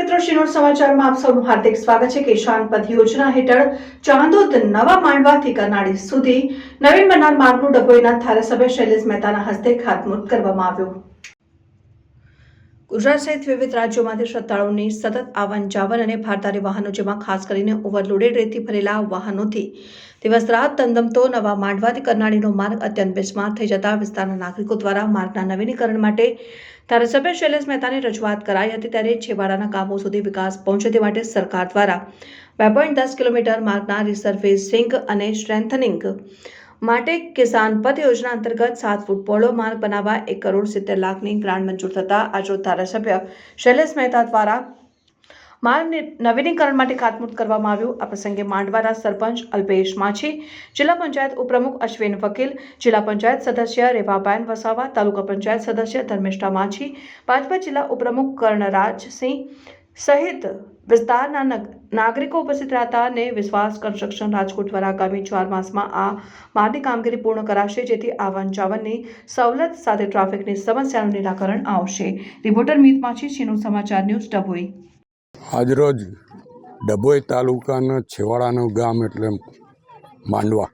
મિત્રો શિરોડ સમાચારમાં આપ સૌનું હાર્દિક સ્વાગત છે. કિસાન પથ યોજના હેઠળ ચાંદોદ નવા માંડવાથી કરનાળી સુધી નવીન બનાર માર્ગનું ડભોઈના ધારાસભ્ય શૈલેષ મહેતાના હસ્તે ખાતમુહૂર્ત કરવામાં આવ્યું. ગુજરાત સહિત વિવિધ રાજ્યોમાંથી શ્રદ્ધાળુઓની સતત આવન જાવન અને ભારદારી વાહનો, જેમાં ખાસ કરીને ઓવરલોડેડ રેતી ભરેલા વાહનોથી દિવસ રાત ધમધમતો, નવા માંડવાથી કરનાળીનો માર્ગ અત્યંત બિસ્માર થઈ જતા વિસ્તારના નાગરિકો દ્વારા માર્ગના નવીનીકરણ માટે ધારાસભ્ય શૈલેષ મહેતાની રજૂઆત કરાઈ હતી. ત્યારે છેવાડાના ગામો સુધી વિકાસ પહોંચે તે માટે સરકાર દ્વારા બે પોઈન્ટ દસ કિલોમીટર માર્ગના રિસર્ફેસિંગ અને સ્ટ્રેન્થનિંગ માટે કિસાન પથ યોજના અંતર્ગત સાત ફૂટ પહોળો માર્ગ બનાવવા એક કરોડ સિત્તેર લાખની ગ્રાન્ટ મંજૂર થતા આજરોજ ધારાસભ્ય શૈલેષ મહેતા દ્વારા માર્ગ નવીનીકરણ માટે ખાતમુહૂર્ત કરવામાં આવ્યું. આ પ્રસંગે માંડવાના સરપંચ અલ્પેશ માછી, જિલ્લા પંચાયત ઉપપ્રમુખ અશ્વિન વકીલ, જિલ્લા પંચાયત સદસ્ય રેવાબેન વસાવા, તાલુકા પંચાયત સદસ્ય ધર્મેષ્ઠા માછી, ભાજપા જિલ્લા ઉપપ્રમુખ કર્ણરાજસિંહ સહિત વિસ્તારના નાગરિકો ઉપસ્થિત રહ્યા અને વિશ્વાસ કન્સ્ટ્રક્શન રાજકોટ દ્વારા આગામી ચાર માસમાં આ માર્ગની કામગીરી પૂર્ણ કરાશે જેથી આવન જાવનની સવલત સાથે ટ્રાફિકની સમસ્યાનું નિરાકરણ આવશે રિપોર્ટર મીત માછી છીનુ સમાચાર ન્યૂઝ ડભોઈ આજરોજ ડભોઈ તાલુકાના છેવાડાનું ગામ એટલે માંડવા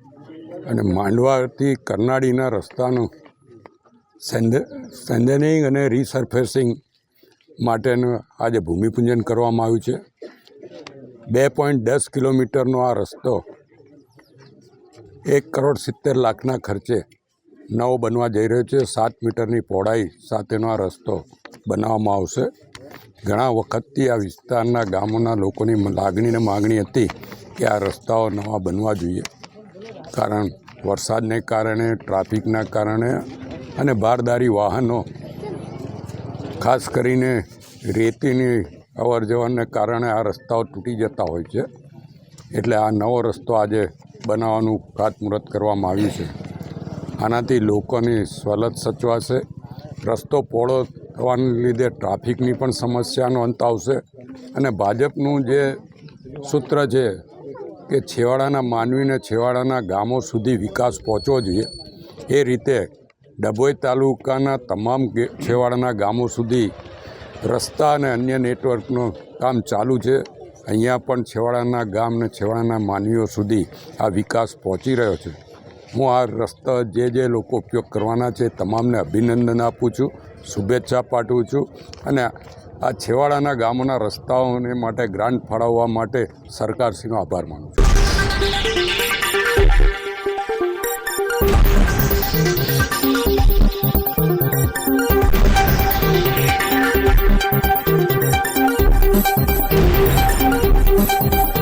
અને માંડવાથી કરનાળીના રસ્તાનું સેન્ડનિંગ અને રીસર્ફેસિંગ માટેનું આજે ભૂમિપૂજન કરવામાં આવ્યું છે. બે પોઈન્ટ દસ કિલોમીટરનો આ રસ્તો એક કરોડ સિત્તેર લાખના ખર્ચે નવો બનવા જઈ રહ્યો છે. સાત મીટરની પહોળાઈ સાથેનો આ રસ્તો બનાવવામાં આવશે. ઘણા વખતથી આ વિસ્તારના ગામોના લોકોની લાગણી અને માગણી હતી કે આ રસ્તાઓ નવા બનવા જોઈએ. કારણ વરસાદને કારણે, ટ્રાફિકના કારણે અને બારદારી વાહનો ખાસ કરીને રેતીની અવર જવરને કારણે આ રસ્તાઓ તૂટી જતા હોય છે. એટલે આ નવો રસ્તો આજે બનાવવાનું ખાતમુહૂર્ત કરવામાં આવ્યું છે. આનાથી લોકોની સવલત સચવાશે. રસ્તો પહોળો થવાને લીધે ટ્રાફિકની પણ સમસ્યાનો અંત આવશે અને ભાજપનું જે સૂત્ર છે કે છેવાડાના માનવીને છેવાડાના ગામો સુધી વિકાસ પહોંચવો જોઈએ, એ રીતે ડભોઈ તાલુકાના તમામ છેવાડાના ગામો સુધી રસ્તા અને અન્ય નેટવર્કનું કામ ચાલુ છે. અહીંયા પણ છેવાડાના ગામ અને છેવાડાના માનવીઓ સુધી આ વિકાસ પહોંચી રહ્યો છે. હું આ રસ્તા જે જે લોકો ઉપયોગ કરવાના છે તમામને અભિનંદન આપું છું, શુભેચ્છા પાઠવું છું અને આ છેવાડાના ગામોના રસ્તાઓને માટે ગ્રાન્ટ ફાળવવા માટે સરકારશ્રીનો આભાર માનું છું.